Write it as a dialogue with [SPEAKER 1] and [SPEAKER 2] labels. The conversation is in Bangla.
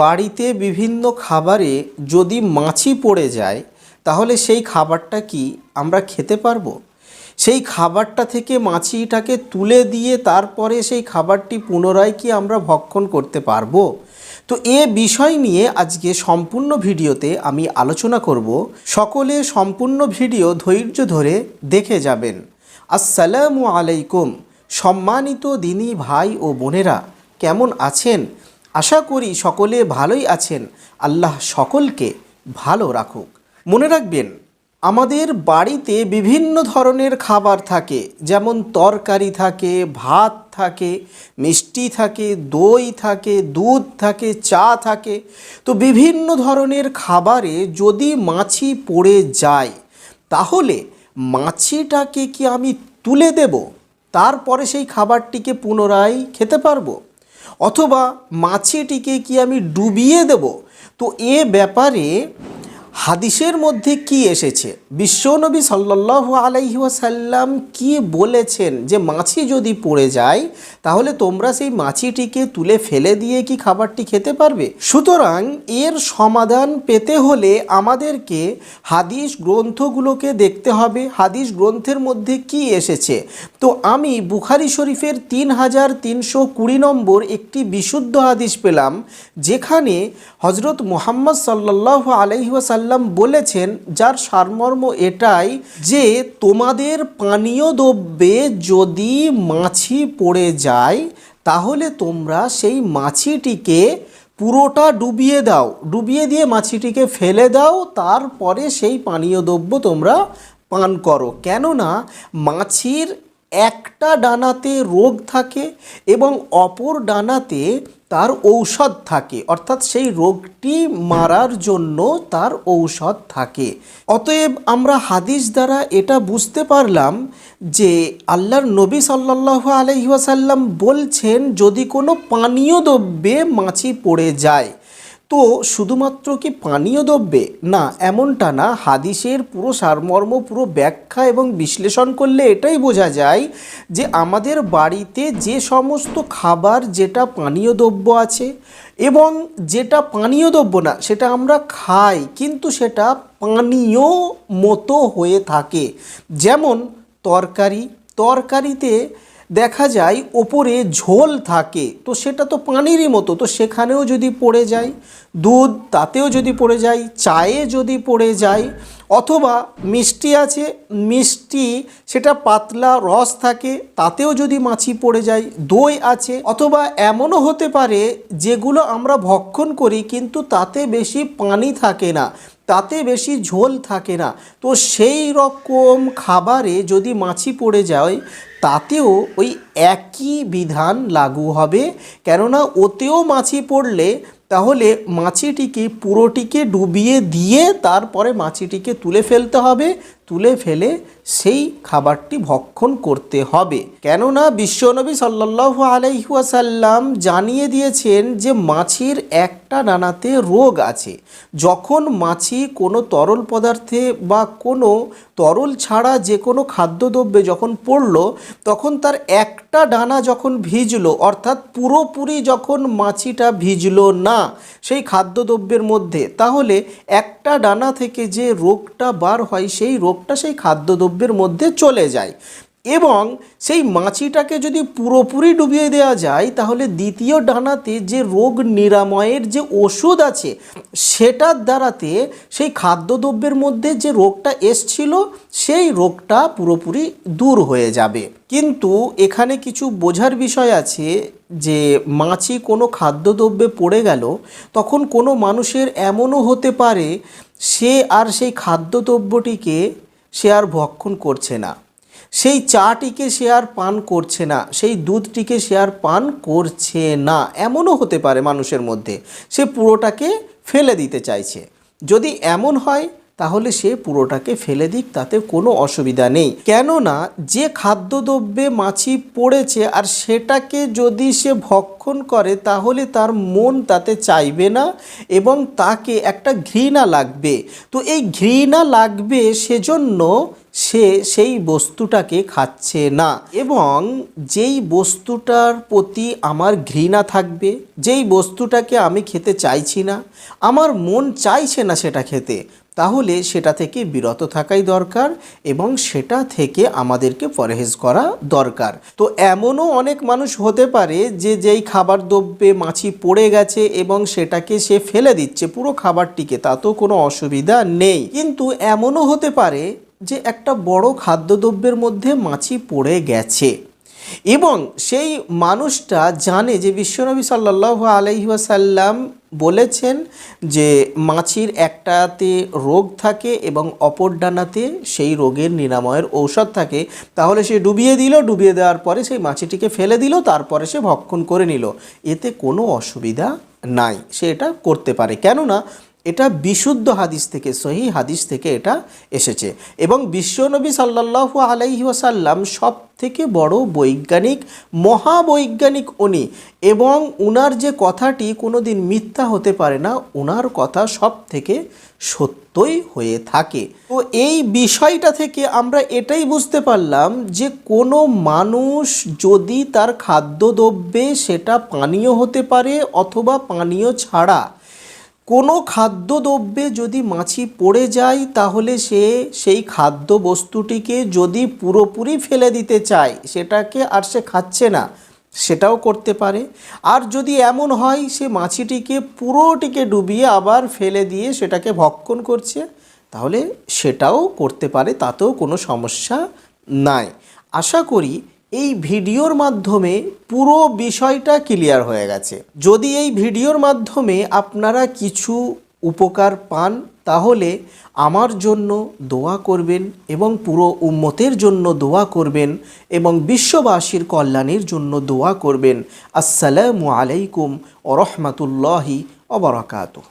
[SPEAKER 1] বাড়িতে বিভিন্ন খাবারে যদি মাছি পড়ে যায়, তাহলে সেই খাবারটা কি আমরা খেতে পারব? সেই খাবারটা থেকে মাছিটাকে তুলে দিয়ে তারপরে সেই খাবারটি পুনরায় কি আমরা ভক্ষণ করতে পারব? তো এ বিষয় নিয়ে আজকে সম্পূর্ণ ভিডিওতে আমি আলোচনা করব। সকলে সম্পূর্ণ ভিডিও ধৈর্য ধরে দেখে যাবেন। আসসালামু আলাইকুম। সম্মানিত দিনী ভাই ও বোনেরা, কেমন আছেন? আশা করি সকলে ভালোই আছেন। আল্লাহ সকলকে ভালো রাখুক। মনে রাখবেন, আমাদের বাড়িতে বিভিন্ন ধরনের খাবার থাকে। যেমন তরকারি থাকে, ভাত থাকে, মিষ্টি থাকে, দই থাকে, দুধ থাকে, চা থাকে। তো বিভিন্ন ধরনের খাবারে যদি মাছি পড়ে যায়, তাহলে মাছিটাকে কি আমি তুলে দেব? তারপরে সেই খাবারটিকে পুনরায় খেতে পারব? অথবা মাছিটিকে কি আমি ডুবিয়ে দেব? তো এ ব্যাপারে হাদিসের মধ্যে কি এসেছে? বিশ্বনবী সাল্লাহ আলাইহি ওয়াসাল্লাম কি বলেছেন যে মাছি যদি পড়ে যায়, তাহলে তোমরা সেই মাছিটিকে তুলে ফেলে দিয়ে কি খাবারটি খেতে পারবে? সুতরাং এর সমাধান পেতে হলে আমাদেরকে হাদিস গ্রন্থগুলোকে দেখতে হবে। হাদিস গ্রন্থের মধ্যে কি এসেছে? তো আমি বুখারি শরীফের তিন হাজার তিনশো কুড়ি নম্বর একটি বিশুদ্ধ হাদিস পেলাম, যেখানে হজরত মোহাম্মদ সাল্লাহ আলহিহাসাল্লাম বলেছেন, যার সারমর্ম এটাই যে তোমাদের পানীয় দ্রব্যে যদি মাছি পড়ে যায়, তাহলে তোমরা সেই মাছিটিকে পুরোটা ডুবিয়ে দাও। ডুবিয়ে দিয়ে মাছিটিকে ফেলে দাও, তারপরে সেই পানীয় দ্রব্য তোমরা পান করো। কেননা মাছির একটা ডানাতে রোগ থাকে এবং অপর ডানাতে তার ঔষধ থাকে। অর্থাৎ সেই রোগটি মারার জন্য তার ঔষধ থাকে। অতএব আমরা হাদিস দ্বারা এটা বুঝতে পারলাম যে আল্লাহর নবী সাল্লাহ আলহিহাসাল্লাম বলছেন, যদি কোনো পানীয় দ্রব্যে মাছি পড়ে যায় তো শুধুমাত্র কি পানীয় দ্রব্যে? না, এমনটা না। হাদিসের পুরো সারমর্ম, পুরো ব্যাখ্যা এবং বিশ্লেষণ করলে এটাই বোঝা যায় যে আমাদের বাড়িতে যে সমস্ত খাবার, যেটা পানীয় দ্রব্য আছে এবং যেটা পানীয় দ্রব্য না, সেটা আমরা খাই, কিন্তু সেটা পানীয় মতো হয়ে থাকে। যেমন তরকারি, তরকারিতে দেখা যায় ওপরে ঝোল থাকে, তো সেটা তো পানিরই মতো, তো সেখানেও যদি পড়ে যায়, দুধ তাতেও যদি পড়ে যায়, চায়ে যদি পড়ে যায়, অথবা মিষ্টি আছে, মিষ্টি সেটা পাতলা রস থাকে, তাতেও যদি মাছি পড়ে যায়, দই আছে, অথবা এমনও হতে পারে যেগুলো আমরা ভক্ষণ করি কিন্তু তাতে বেশি পানি থাকে না, তাতে বেশি ঝোল থাকে না, তো সেই রকম খাবারে যদি মাছি পড়ে যায় তাতেও ওই একই বিধান লাগু হবে। কেননা ওতেও মাছি পড়লে তাহলে মাছিটিকে পুরোটিকে ডুবিয়ে দিয়ে তারপরে মাছিটিকে তুলে ফেলতে হবে। তুলে ফেলে সেই খাবারটি ভক্ষণ করতে হবে। কেননা বিশ্বনবী সাল্লাহ আলাইহাসাল্লাম জানিয়ে দিয়েছেন যে মাছির একটা ডানাতে রোগ আছে। যখন মাছি কোনো তরল পদার্থে বা কোনো তরল ছাড়া যে কোনো খাদ্যদ্রব্যে যখন পড়ল, তখন তার একটা ডানা যখন ভিজলো, অর্থাৎ পুরোপুরি যখন মাছিটা ভিজলো না সেই খাদ্যদ্রব্যের মধ্যে, তাহলে একটা ডানা থেকে যে রোগটা বার হয় সেই রোগটা সেই খাদ্যদ্রব্যের মধ্যে চলে যায় এবং সেই মাছিটাকে যদি পুরোপুরি ডুবিয়ে দেওয়া যায়, তাহলে দ্বিতীয় ডানাতে যে রোগ নিরাময়ের যে ওষুধ আছে, সেটার দ্বারাতে সেই খাদ্যদ্রব্যের মধ্যে যে রোগটা এসছিল, সেই রোগটা পুরোপুরি দূর হয়ে যাবে। কিন্তু এখানে কিছু বোঝার বিষয় আছে যে মাছি কোনো খাদ্যদ্রব্যে পড়ে গেল, তখন কোনো মানুষের এমনও হতে পারে সে আর সেই খাদ্যদ্রব্যটিকে সে আর ভক্ষণ করছে না। সেই চাটিকে সে আর পান করছে না, সেই দুধটিকে সে আর পান করছে না। এমনও হতে পারে মানুষের মধ্যে, সে পুরোটাকে ফেলে দিতে চাইছে। যদি এমন হয় তাহলে সে পুরোটাকে ফেলে দিক, তাতে কোনো অসুবিধা নেই। কেননা যে খাদ্যদ্রব্যে মাছি পড়েছে আর সেটাকে যদি সে ভক্ষণ করে, তাহলে তার মন তাতে চাইবে না এবং তাকে একটা ঘৃণা লাগবে। তো এই ঘৃণা লাগবে সেজন্য সে সেই বস্তুটাকে খাচ্ছে না এবং যেই বস্তুটার প্রতি আমার ঘৃণা থাকবে, যেই বস্তুটাকে আমি খেতে চাইছি না, আমার মন চাইছে না সেটা খেতে তাহলে সেটা থেকে বিরত থাকাই দরকার এবং সেটা থেকে আমাদেরকে পরহেজ করা দরকার। তো এমনও অনেক মানুষ হতে পারে যে যেই খাবার দ্রব্যে মাছি পড়ে গেছে এবং সেটাকে সে ফেলে দিচ্ছে, পুরো খাবারটিকে, তাতেও কোনো অসুবিধা নেই। কিন্তু এমনও হতে পারে যে একটা বড় খাদ্যদ্রব্যের মধ্যে মাছি পড়ে গেছে এবং সেই মানুষটা জানে যে বিশ্বনবী সাল্লাহ আলহি ওয়াসাল্লাম বলেছেন যে মাছির একটাতে রোগ থাকে এবং অপর ডানাতে সেই রোগের নিরাময়ের ঔষধ থাকে। তাহলে সে ডুবিয়ে দিল, ডুবিয়ে দেওয়ার পরে সেই মাছিটিকে ফেলে দিল, তারপরে সে ভক্ষণ করে নিল। এতে কোনো অসুবিধা নাই, সে এটা করতে পারে। কেননা এটা বিশুদ্ধ হাদিস থেকে, সহি হাদিস থেকে এটা এসেছে। এবং বিশ্বনবী সাল্লাল্লাহু আলাইহি ওয়াসাল্লাম সব থেকে বড় বৈজ্ঞানিক, মহাবৈজ্ঞানিক উনি। এবং উনার যে কথাটি কোনো দিন মিথ্যা হতে পারে না, উনার কথা সব থেকে সত্যই হয়ে থাকে। তো এই বিষয়টা থেকে আমরা এটাই বুঝতে পারলাম যে কোনো মানুষ যদি তার খাদ্যদ্রব্যে সেটা পানীয় হতে পারে অথবা পানীয় ছাড়া কোনো খাদ্যদ্রব্যে যদি মাছি পড়ে যায়, তাহলে সে সেই খাদ্য বস্তুটিকে যদি পুরোপুরি ফেলে দিতে চায়, সেটাকে আর সে খাচ্ছে না, সেটাও করতে পারে। আর যদি এমন হয়, সে মাছিটিকে পুরোটিকে ডুবিয়ে আবার ফেলে দিয়ে সেটাকে ভক্ষণ করছে, তাহলে সেটাও করতে পারে, তাতেও কোনো সমস্যা নাই। আশা করি এই ভিডিওর মাধ্যমে পুরো বিষয়টা ক্লিয়ার হয়ে গেছে। যদি এই ভিডিওর মাধ্যমে আপনারা কিছু উপকার পান, তাহলে আমার জন্য দোয়া করবেন এবং পুরো উম্মতের জন্য দোয়া করবেন এবং বিশ্ববাসীর কল্যাণের জন্য দোয়া করবেন। আসসালামু আলাইকুম ও রহমতুল্লাহি অবরাকাতুহ